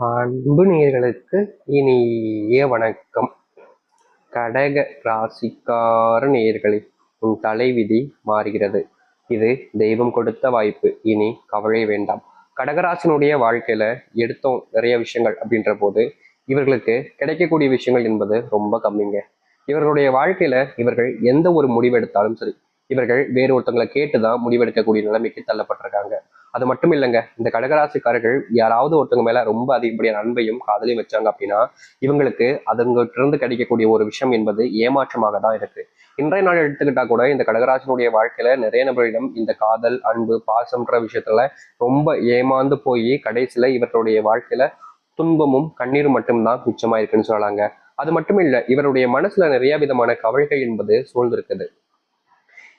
அன்பு நேயர்களுக்கு இனிய வணக்கம். கடக ராசிக்கார நேர்களை உன் தலைவிதி மாறுகிறது. இது தெய்வம் கொடுத்த வாய்ப்பு. இனி கவலை வேண்டாம். கடகராசினுடைய வாழ்க்கையில எடுத்தோம் நிறைய விஷயங்கள் அப்படின்ற போது இவர்களுக்கு கிடைக்கக்கூடிய விஷயங்கள் என்பது ரொம்ப கம்மிங்க. இவர்களுடைய வாழ்க்கையில இவர்கள் எந்த ஒரு முடிவெடுத்தாலும் சரி இவர்கள் வேறு ஒருத்தங்களை கேட்டுதான் முடிவெடுக்கக்கூடிய நிலைமைக்கு தள்ளப்பட்டிருக்காங்க. அது மட்டும் இல்லைங்க. இந்த கடகராசிக்காரர்கள் யாராவது ஒருத்தவங்க மேல ரொம்ப அதிகப்படியான அன்பையும் காதலையும் வச்சாங்க அப்படின்னா இவங்களுக்கு அதுங்கிட்டிருந்து கிடைக்கக்கூடிய ஒரு விஷயம் என்பது ஏமாற்றமாக தான் இருக்கு. இன்றைய நாள் எடுத்துக்கிட்டா கூட இந்த கடகராசினுடைய வாழ்க்கையில நிறைய நபரிடம் இந்த காதல் அன்பு பாசம்ன்ற விஷயத்துல ரொம்ப ஏமாந்து போய் கடைசியில இவர்களுடைய வாழ்க்கையில துன்பமும் கண்ணீரும் மட்டும்தான் மிச்சமா இருக்குன்னு சொல்லலாங்க. அது மட்டும் இல்ல இவருடைய மனசுல நிறைய விதமான கவலைகள் என்பது சூழ்ந்திருக்குது.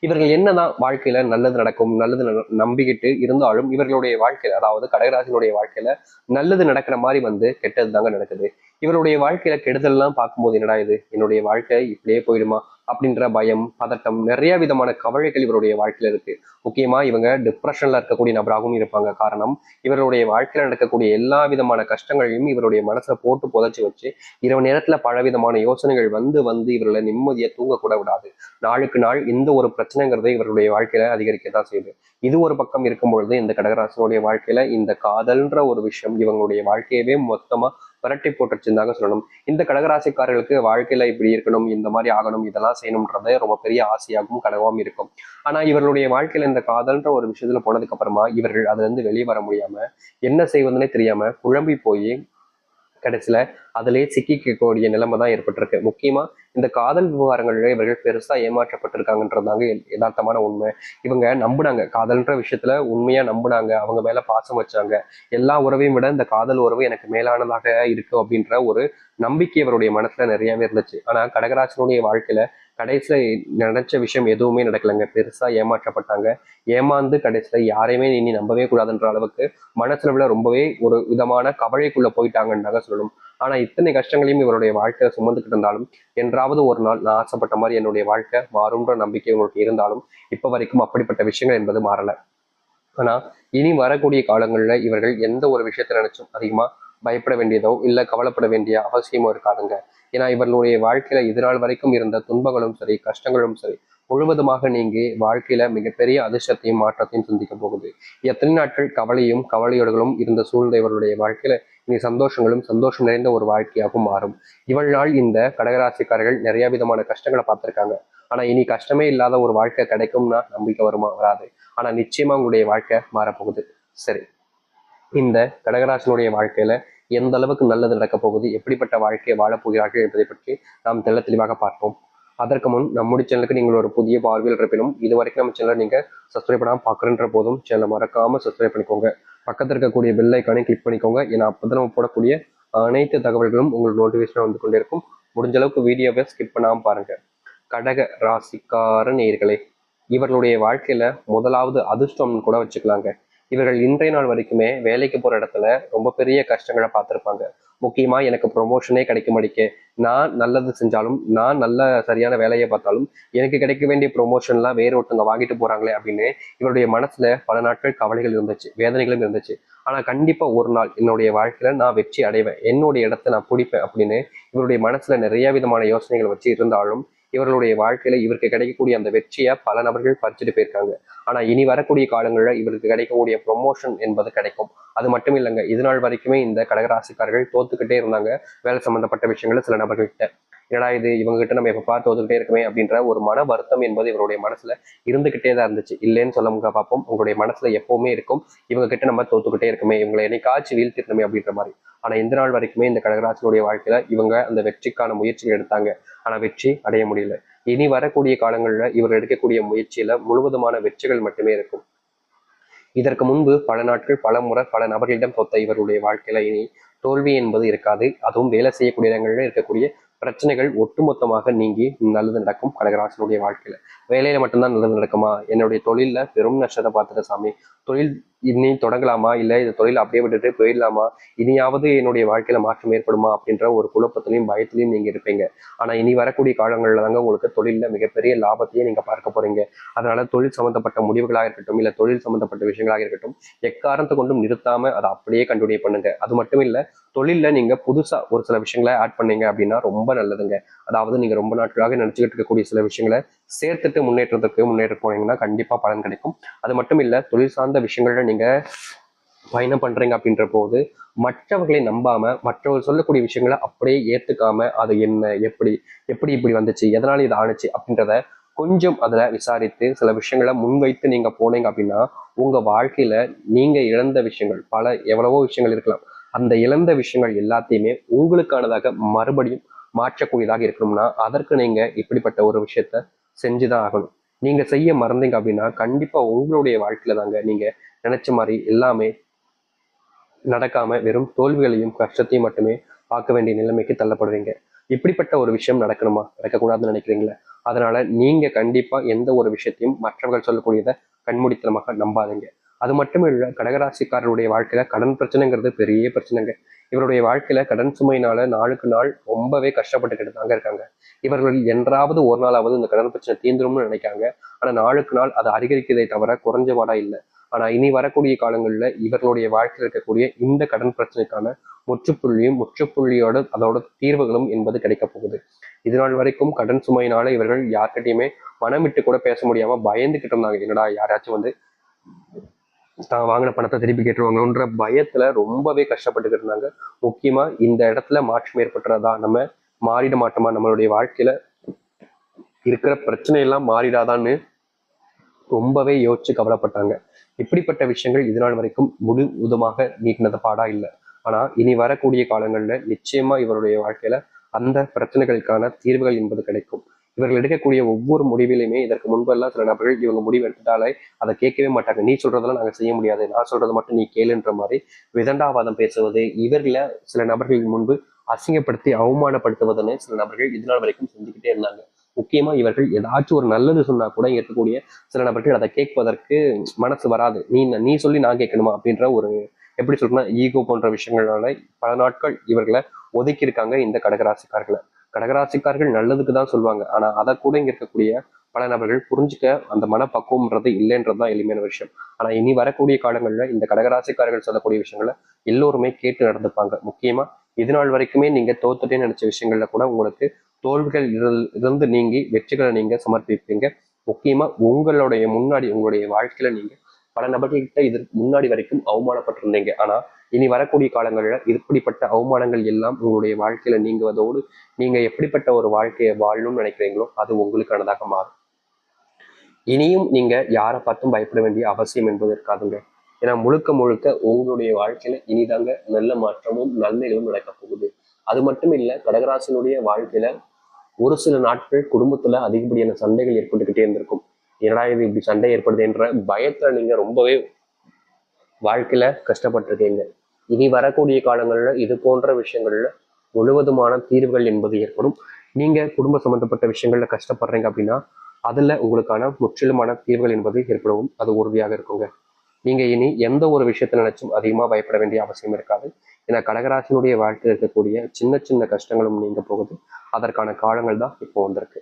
இவர்கள் என்னதான் வாழ்க்கையில நல்லது நடக்கும் நல்லது நம்பிக்கிட்டு இருந்தாலும் இவர்களுடைய வாழ்க்கையில அதாவது கடகராசினுடைய வாழ்க்கையில நல்லது நடக்கிற மாதிரி வந்து கெட்டது தாங்க நடக்குது. இவருடைய வாழ்க்கையில கெடுதல்லாம் பார்க்கும்போது என்னடா இது? என்னுடைய வாழ்க்கை இப்படியே போயிடுமா? அப்படின்ற பயம் பதட்டம் நிறைய விதமான கவலைகள் இவருடைய வாழ்க்கையில இருக்கு. முக்கியமா இவங்க டிப்ரெஷன்ல இருக்கக்கூடிய நபராகவும் இருப்பாங்க. காரணம் இவருடைய வாழ்க்கையில நடக்கக்கூடிய எல்லா விதமான கஷ்டங்களையும் இவருடைய மனசுல போட்டு புதைச்சு வச்சு இரவு நேரத்துல பலவிதமான யோசனைகள் வந்து வந்து இவர்களை நிம்மதியை தூங்க கூட விடாது. நாளுக்கு நாள் இந்த ஒரு பிரச்சனைங்கிறது இவருடைய வாழ்க்கையில அதிகரிக்க தான் செய்யுது. இது ஒரு பக்கம் இருக்கும் பொழுது இந்த கடகராசனுடைய வாழ்க்கையில இந்த காதல்ன்ற ஒரு விஷயம் இவங்களுடைய வாழ்க்கையவே மொத்தமா விரட்டி போட்டுருச்சுன்னு சொல்லணும். இந்த கடகராசிக்காரர்களுக்கு வாழ்க்கையில இப்படி இருக்கணும் இந்த மாதிரி ஆகணும் இதெல்லாம் செய்யணும்ன்றது ரொம்ப பெரிய ஆசையாகவும் கனவாகவும் இருக்கும். ஆனா இவர்களுடைய வாழ்க்கையில இந்த காதல்ன்ற ஒரு விஷயத்துல போனதுக்கு அப்புறமா இவர்கள் அதுல இருந்து வெளியே வர முடியாம என்ன செய்வதுன்னே தெரியாம குழம்பி போய் கடைசியில அதிலே சிக்கிக்கக்கூடிய நிலைமை தான் ஏற்பட்டிருக்கு. முக்கியமா இந்த காதல் விவகாரங்களிலே இவர்கள் பெருசா ஏமாற்றப்பட்டிருக்காங்கன்றதாங்க யதார்த்தமான உண்மை. இவங்க நம்புனாங்க. காதல்ன்ற விஷயத்துல உண்மையா நம்புனாங்க. அவங்க மேல பாசம் வச்சாங்க. எல்லா உறவையும் விட இந்த காதல் உறவு எனக்கு மேலானதாக இருக்கும் அப்படின்ற ஒரு நம்பிக்கை இவருடைய மனசுல நிறையவே இருந்துச்சு. ஆனா கடகராசனுடைய வாழ்க்கையில கடைசியில நினைச்ச விஷயம் எதுவுமே நடக்கலைங்க. பெருசா ஏமாற்றப்பட்டாங்க. ஏமாந்து கடைசியில யாரையுமே இனி நம்பவே கூடாதுன்ற அளவுக்கு மனசுல ரொம்பவே ஒரு விதமான கவலைக்குள்ள போயிட்டாங்கன்றாங்க சொல்லணும். ஆனா இத்தனை கஷ்டங்களையும் இவருடைய வாழ்க்கையை சுமந்துக்கிட்டு இருந்தாலும் என்றாவது ஒரு நாள் நான் ஆசைப்பட்ட மாதிரி என்னுடைய வாழ்க்கை மாறும்ன்ற நம்பிக்கை உங்களுக்கு இருந்தாலும் இப்போ வரைக்கும் அப்படிப்பட்ட விஷயங்கள் என்பது மாறலை. ஆனா இனி வரக்கூடிய காலங்கள்ல இவர்கள் எந்த ஒரு விஷயத்தை நினைச்சும் அதிகமா பயப்பட வேண்டியதோ இல்லை கவலைப்பட வேண்டிய அவசியமோ இருக்காதுங்க. ஏன்னா இவர்களுடைய வாழ்க்கையில இதனால் வரைக்கும் இருந்த துன்பங்களும் சரி கஷ்டங்களும் சரி முழுவதுமாக நீங்கி வாழ்க்கையில மிகப்பெரிய அதிர்ஷ்டத்தையும் மாற்றத்தையும் சந்திக்க போகுது. எத்தனை நாட்கள் கவலையும் கவலையோடுகளும் இருந்த சூழ்ந்த இவருடைய வாழ்க்கையில இனி சந்தோஷங்களும் சந்தோஷம் நிறைந்த ஒரு வாழ்க்கையாகவும் மாறும். இவள் நாள் இந்த கடகராசிக்காரர்கள் நிறைய விதமான கஷ்டங்களை பார்த்திருக்காங்க. ஆனா இனி கஷ்டமே இல்லாத ஒரு வாழ்க்கை கிடைக்கும்னா நம்பிக்கை வருமா? வராது. ஆனா நிச்சயமா உங்களுடைய வாழ்க்கை மாறப்போகுது. சரி. இந்த கடகராசனுடைய வாழ்க்கையில எந்த அளவுக்கு நல்லது நடக்க போகுது எப்படிப்பட்ட வாழ்க்கையை வாழப்போகிறார்கள் என்பதை பற்றி நாம் தெள்ள தெளிவாக பார்ப்போம். அதற்கு முன் நம்முடைய சேனலுக்கு நீங்கள் ஒரு புதிய பார்வையில் இருப்பினும் இது வரைக்கும் நம்ம சேனலை நீங்க சப்ஸ்கிரைப் பண்ணாமல் பார்க்குறன்ற போதும் சேனலை மறக்காம சப்ஸ்கிரைப் பண்ணிக்கோங்க. பக்கத்தில் இருக்கக்கூடிய பெல் ஐக்கானே கிளிக் பண்ணிக்கோங்க. ஏன்னா அப்பதான் நம்ம போடக்கூடிய அனைத்து தகவல்களும் உங்களுக்கு நோட்டிஃபிகேஷனாக வந்து கொண்டே இருக்கும். முடிஞ்ச அளவுக்கு வீடியோவை ஸ்கிப் பண்ணாமல் பாருங்க. கடக ராசிக்கார நேர்களே இவர்களுடைய வாழ்க்கையில முதலாவது அதிர்ஷ்டம்னு கூட வச்சுக்கலாங்க. இவர்கள் இன்றைய நாள் வரைக்குமே வேலைக்கு போற இடத்துல ரொம்ப பெரிய கஷ்டங்களை பார்த்துருப்பாங்க. முக்கியமா எனக்கு ப்ரொமோஷனே கிடைக்க மாட்டேங்க நான் நல்லது செஞ்சாலும் நான் நல்ல சரியான வேலையை பார்த்தாலும் எனக்கு கிடைக்க வேண்டிய ப்ரொமோஷன்லாம் வேற ஒருத்தவங்க வாங்கிட்டு போறாங்களே அப்படின்னு இவருடைய மனசுல பல நாட்கள் கவலைகள் இருந்துச்சு வேதனைகளும் இருந்துச்சு. ஆனா கண்டிப்பா ஒரு நாள் என்னுடைய வாழ்க்கையில நான் வெற்றி அடைவேன். என்னுடைய இடத்த நான் பிடிப்பேன் அப்படின்னு இவருடைய மனசுல நிறைய விதமான யோசனைகள் வச்சு இருந்தாலும் இவர்களுடைய வாழ்க்கையில இவருக்கு கிடைக்கக்கூடிய அந்த வெற்றியை பல நபர்கள் பறிச்சுட்டு போயிருக்காங்க. ஆனா இனி வரக்கூடிய காலங்களில் இவருக்கு கிடைக்கக்கூடிய ப்ரொமோஷன் என்பது கிடைக்கும். அது மட்டும் இல்லைங்க இது நாள் வரைக்குமே இந்த கடகராசிக்காரர்கள் தோத்துக்கிட்டே இருந்தாங்க. வேலை சம்பந்தப்பட்ட விஷயங்களை சில நபர்கள்கிட்ட ஏன்னா இது? இவங்ககிட்ட நம்ம எப்ப பார்த்து தோத்துக்கிட்டே இருக்குமே அப்படின்ற ஒரு மன வருத்தம் என்பது இவருடைய மனசுல இருந்துகிட்டே தான் இருந்துச்சு. இல்லைன்னு சொல்ல பார்ப்போம். உங்களுடைய மனசுல எப்பவுமே இருக்கும். இவங்க கிட்ட நம்ம தோத்துக்கிட்டே இருக்குமே. இவங்களை என்னைக்காச்சு வீழ்த்திருக்கணுமே அப்படின்ற மாதிரி. ஆனா இந்த நாள் வரைக்குமே இந்த கடகராசனுடைய வாழ்க்கையில இவங்க அந்த வெற்றிக்கான முயற்சிகள் எடுத்தாங்க. ஆனா வெற்றி அடைய முடியல. இனி வரக்கூடிய காலங்களில் இவர் எடுக்கக்கூடிய முயற்சியில முழுவதுமான வெற்றிகள் மட்டுமே இருக்கும். இதற்கு முன்பு பல நாட்கள் பல முறை பல நபர்களிடம் தொத்த இவருடைய வாழ்க்கையில இனி தோல்வி என்பது இருக்காது. அதுவும் வேலை செய்யக்கூடிய இடங்களில் இருக்கக்கூடிய பிரச்சனைகள் ஒட்டுமொத்தமாக நீங்கி நல்லது நடக்கும். கடகராசனுடைய வாழ்க்கையில வேலையில மட்டும்தான் நல்லது நடக்குமா? என்னுடைய தொழில்ல பெரும் நஷ்டத்தை பார்த்துட்ட சாமி. தொழில் இனி தொடங்கலாமா? இல்லை இந்த தொழில் அப்படியே விட்டுட்டு போயிடலாமா? இனியாவது என்னுடைய வாழ்க்கையில மாற்றம் ஏற்படுமா? அப்படின்ற ஒரு குழப்பத்திலையும் பயத்திலையும் நீங்க இருப்பீங்க. ஆனா இனி வரக்கூடிய காலங்களில் தாங்க உங்களுக்கு தொழிலில் மிகப்பெரிய லாபத்தையே நீங்க பார்க்க போறீங்க. அதனால தொழில் சம்பந்தப்பட்ட முடிவுகளாக இருக்கட்டும் இல்ல தொழில் சம்பந்தப்பட்ட விஷயங்களாக இருக்கட்டும் எக்காரணத்தை கொண்டும் நிறுத்தாம அதை அப்படியே கண்டினியூ பண்ணுங்க. அது மட்டும் இல்ல தொழில நீங்க புதுசா ஒரு சில விஷயங்களை ஆட் பண்ணீங்க அப்படின்னா ரொம்ப நல்லதுங்க. அதாவது நீங்க ரொம்ப நாட்களாக நினைச்சுக்கிட்டு இருக்கக்கூடிய சில விஷயங்களை சேர்த்துட்டு முன்னேற்றத்துக்கு முன்னேற்ற போனீங்கன்னா கண்டிப்பா பலன் கிடைக்கும். அது மட்டும் இல்ல தொழில் சார்ந்த விஷயங்கள்ல நீங்க பயணம் பண்றீங்க அப்படின்ற போது மற்றவர்களை நம்பாம மற்றவர்கள் சொல்லக்கூடிய விஷயங்களை அப்படியே ஏத்துக்காம அது என்ன எப்படி எப்படி இப்படி வந்துச்சு எதனால இது ஆணுச்சு அப்படின்றத கொஞ்சம் அதுல விசாரித்து சில விஷயங்களை முன்வைத்து நீங்க போனீங்க அப்படின்னா உங்க வாழ்க்கையில நீங்க இழந்த விஷயங்கள் பல எவ்வளவோ விஷயங்கள் இருக்கலாம். அந்த இழந்த விஷயங்கள் எல்லாத்தையுமே உங்களுக்கானதாக மறுபடியும் மாற்றக்கூடியதாக இருக்கணும்னா அதற்கு நீங்க இப்படிப்பட்ட ஒரு விஷயத்த செஞ்சுதான் ஆகணும். நீங்க செய்ய மறந்தீங்க அப்படின்னா கண்டிப்பா உங்களுடைய வாழ்க்கையில தாங்க நீங்க நினைச்ச மாதிரி எல்லாமே நடக்காம வெறும் தோல்விகளையும் கஷ்டத்தையும் மட்டுமே பார்க்க வேண்டிய நிலைமைக்கு தள்ளப்படுவீங்க. இப்படிப்பட்ட ஒரு விஷயம் நடக்கணுமா? நடக்கக்கூடாதுன்னு நினைக்கிறீங்களே? அதனால நீங்க கண்டிப்பா எந்த ஒரு விஷயத்தையும் மற்றவர்கள் சொல்லக்கூடியதை கண்மூடித்தனமாக நம்பாதீங்க. அது மட்டும் இல்லை கடகராசிக்காரருடைய வாழ்க்கையில கடன் பிரச்சனைங்கிறது பெரிய பிரச்சனைங்க. இவருடைய வாழ்க்கையில கடன் சுமையினால நாளுக்கு நாள் ரொம்பவே கஷ்டப்பட்டுக்கிட்டு தாங்க இருக்காங்க. இவர்கள் என்றாவது ஒரு நாளாவது இந்த கடன் பிரச்சனை தீந்துரும்னு நினைக்காங்க. ஆனா நாளுக்கு நாள் அதை அதிகரிக்கிறதை தவிர குறைஞ்சபாடா இல்லை. ஆனா இனி வரக்கூடிய காலங்கள்ல இவர்களுடைய வாழ்க்கையில் இருக்கக்கூடிய இந்த கடன் பிரச்சனைக்கான முற்றுப்புள்ளியும் முற்றுப்புள்ளியோட அதோட தீர்வுகளும் என்பது கிடைக்க போகுது. இது நாள் வரைக்கும் கடன் சுமையினால இவர்கள் யார்கிட்டயுமே மனமிட்டு கூட பேச முடியாம பயந்துகிட்டு இருந்தாங்க. என்னடா யாராச்சும் வந்து தான் வாங்கின பணத்தை திருப்பி கேட்டுருவாங்கன்ற பயத்துல ரொம்பவே கஷ்டப்பட்டுக்கிட்டு இருந்தாங்க. முக்கியமா இந்த இடத்துல மாற்றம் ஏற்பட்டுறதா நம்ம மாறிட மாட்டோமா நம்மளுடைய வாழ்க்கையில? இருக்கிற பிரச்சனை எல்லாம் மாறிடாதான்னு ரொம்பவே யோசிச்சு கவலைப்பட்டாங்க. இப்படிப்பட்ட விஷயங்கள் இதனால் வரைக்கும் முழு உதமாக நீட்டினது பாடா இல்லை. ஆனா இனி வரக்கூடிய காலங்கள்ல நிச்சயமா இவருடைய வாழ்க்கையில அந்த பிரச்சனைகளுக்கான தீர்வுகள் என்பது கிடைக்கும். இவர்கள் எடுக்கக்கூடிய ஒவ்வொரு முடிவிலையுமே இதற்கு முன்பெல்லாம் சில நபர்கள் இவங்க முடிவு எடுத்துட்டாலே அதை கேட்கவே மாட்டாங்க. நீ சொல்றதெல்லாம் நாங்கள் செய்ய முடியாது. நான் சொல்றது மட்டும் நீ கேளுன்ற மாதிரி விதண்டாவாதம் பேசுவது இவர்களை சில நபர்கள் முன்பு அசிங்கப்படுத்தி அவமானப்படுத்துவதுன்னு சில நபர்கள் இது நாள் வரைக்கும் செஞ்சுக்கிட்டே இருந்தாங்க. முக்கியமா இவர்கள் ஏதாச்சும் ஒரு நல்லது சொன்னா கூட இருக்கக்கூடிய சில நபர்கள் அதை கேட்பதற்கு மனசு வராது. நீ நீ சொல்லி நான் கேட்கணுமா? அப்படின்ற ஒரு எப்படி சொல்றேன்னா ஈகோ போன்ற விஷயங்களால பல நாட்கள் இவர்களை ஒதுக்கி இருக்காங்க இந்த கடகராசிக்கார்களை கடகராசிக்கார்கள் நல்லதுக்கு தான் சொல்லுவாங்க ஆனா அதை கூட இங்க இருக்கக்கூடிய பல நபர்கள் புரிஞ்சுக்க அந்த மனப்பக்குவம்ன்றது இல்லைன்றது தான் எளிமையான விஷயம். ஆனா இனி வரக்கூடிய காலங்களில் இந்த கடகராசிக்காரர்கள் சொல்லக்கூடிய விஷயங்களை எல்லோருமே கேட்டு நடந்துப்பாங்க. முக்கியமா இது நாள் வரைக்குமே நீங்க தோத்துட்டே நினைச்ச விஷயங்கள்ல கூட உங்களுக்கு தோல்விகள் இருந்து நீங்கி வெற்றிகளை நீங்க சமர்ப்பிப்பீங்க. முக்கியமா உங்களுடைய முன்னாடி உங்களுடைய வாழ்க்கையில நீங்க பல நபர்கள்கிட்ட இது முன்னாடி வரைக்கும் அவமானப்பட்டிருந்தீங்க. ஆனா இனி வரக்கூடிய காலங்களில் இப்படிப்பட்ட அவமானங்கள் எல்லாம் உங்களுடைய வாழ்க்கையில நீங்குவதோடு நீங்க எப்படிப்பட்ட ஒரு வாழ்க்கையை வாழணும்னு நினைக்கிறீங்களோ அது உங்களுக்கானதாக மாறும். இனியும் நீங்க யாரை பார்த்தும் பயப்பட வேண்டிய அவசியம் என்பது இருக்காதுங்க. ஏன்னா முழுக்க முழுக்க உங்களுடைய வாழ்க்கையில இனிதாங்க நல்ல மாற்றமும் நன்மைகளும் நடக்க போகுது. அது மட்டும் இல்ல கடகராசனுடைய வாழ்க்கையில ஒரு சில நாட்கள் குடும்பத்துல அதிகப்படியான சண்டைகள் ஏற்பட்டுக்கிட்டே இருந்திருக்கும். என்னடா இது இப்படி சண்டை ஏற்படுது என்ற பயத்துல நீங்க ரொம்பவே வாழ்க்கையில கஷ்டப்பட்டிருக்கீங்க. இனி வரக்கூடிய காலங்களில் இது போன்ற விஷயங்கள்ல முழுவதுமான தீர்வுகள் என்பது ஏற்படும். நீங்க குடும்ப சம்பந்தப்பட்ட விஷயங்கள்ல கஷ்டப்படுறீங்க அப்படின்னா அதுல உங்களுக்கான முற்றிலுமான தீர்வுகள் என்பது ஏற்படவும் அது உறுதியாக இருக்குங்க. நீங்க இனி எந்த ஒரு விஷயத்தை நினைச்சும் அதிகமா பயப்பட வேண்டிய அவசியம் இருக்காது. ஏன்னா கடகராசினுடைய வாழ்க்கையில் இருக்கக்கூடிய சின்ன சின்ன கஷ்டங்களும் நீங்க போகுது. அதற்கான காலங்கள் தான் இப்போ வந்திருக்கு.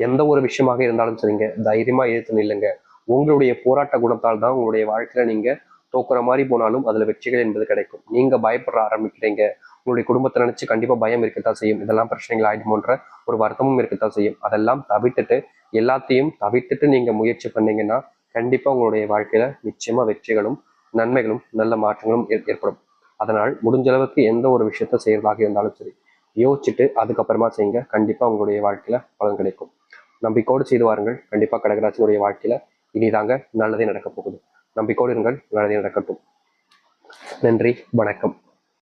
எந்த ஒரு விஷயமாக இருந்தாலும் சரிங்க. தைரியமா எடுத்து நில்லுங்க. உங்களுடைய போராட்ட குணத்தால் தான் உங்களுடைய வாழ்க்கையில நீங்க தோக்குற மாதிரி போனாலும் அதுல வெற்றிகள் என்பது கிடைக்கும். நீங்க பயப்பட ஆரம்பிக்கிறீங்க. உங்களுடைய குடும்பத்தை நினைச்சு கண்டிப்பா பயம் இருக்கத்தான் செய்யும். இதெல்லாம் பிரச்சனைகள் ஆயிடுமோன்ற ஒரு வருத்தமும் இருக்கத்தான் செய்யும். அதெல்லாம் தவிர்த்துட்டு எல்லாத்தையும் தவிர்த்துட்டு நீங்க முயற்சி பண்ணீங்கன்னா கண்டிப்பா உங்களுடைய வாழ்க்கையில நிச்சயமா வெற்றிகளும் நன்மைகளும் நல்ல மாற்றங்களும் ஏற்படும். அதனால் முடிஞ்ச அளவுக்கு எந்த ஒரு விஷயத்த செய்யறதாக இருந்தாலும் சரி யோசிச்சுட்டு அதுக்கப்புறமா செய்யுங்க. கண்டிப்பா உங்களுடைய வாழ்க்கையில பலன் கிடைக்கும். நம்பிக்கோடு செய்து வாருங்கள். கண்டிப்பா கடகராசினுடைய வாழ்க்கையில இனிதாங்க நல்லதே நடக்க போகுது. நம்பிக்கோடு இருங்கள். நல்லதே நடக்கட்டும். நன்றி. வணக்கம்.